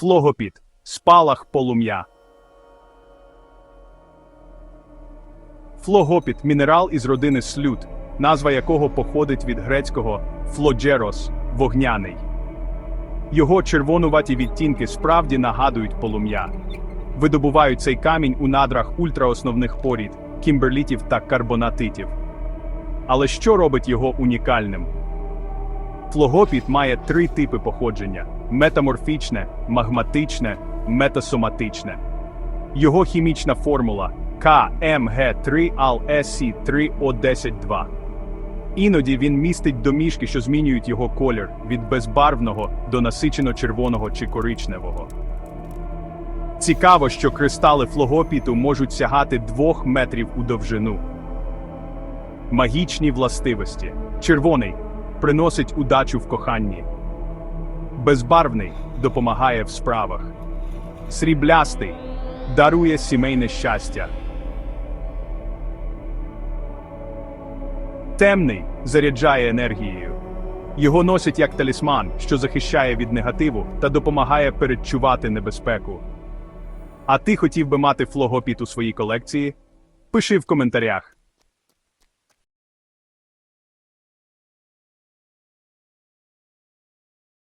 Флогопіт спалах полум'я. Флогопіт мінерал із родини слют, назва якого походить від грецького флоджерос вогняний. Його червонуваті відтінки справді нагадують полум'я. Видобувають цей камінь у надрах ультраосновних порід, кімберлітів та карбонатитів. Але що робить його унікальним? Флогопіт має три типи походження: метаморфічне, магматичне, метасоматичне. Його хімічна формула КМГ3 алсі 3 о 102 Іноді він містить домішки, що змінюють його колір від безбарвного до насичено-червоного чи коричневого. Цікаво, що кристали флогопіту можуть сягати 2 метрів у довжину. Магічні властивості. Червоний приносить удачу в коханні. Безбарвний допомагає в справах. Сріблястий дарує сімейне щастя. Темний заряджає енергією. Його носять як талісман, що захищає від негативу та допомагає передчувати небезпеку. А ти хотів би мати флогопіт у своїй колекції? Пиши в коментарях.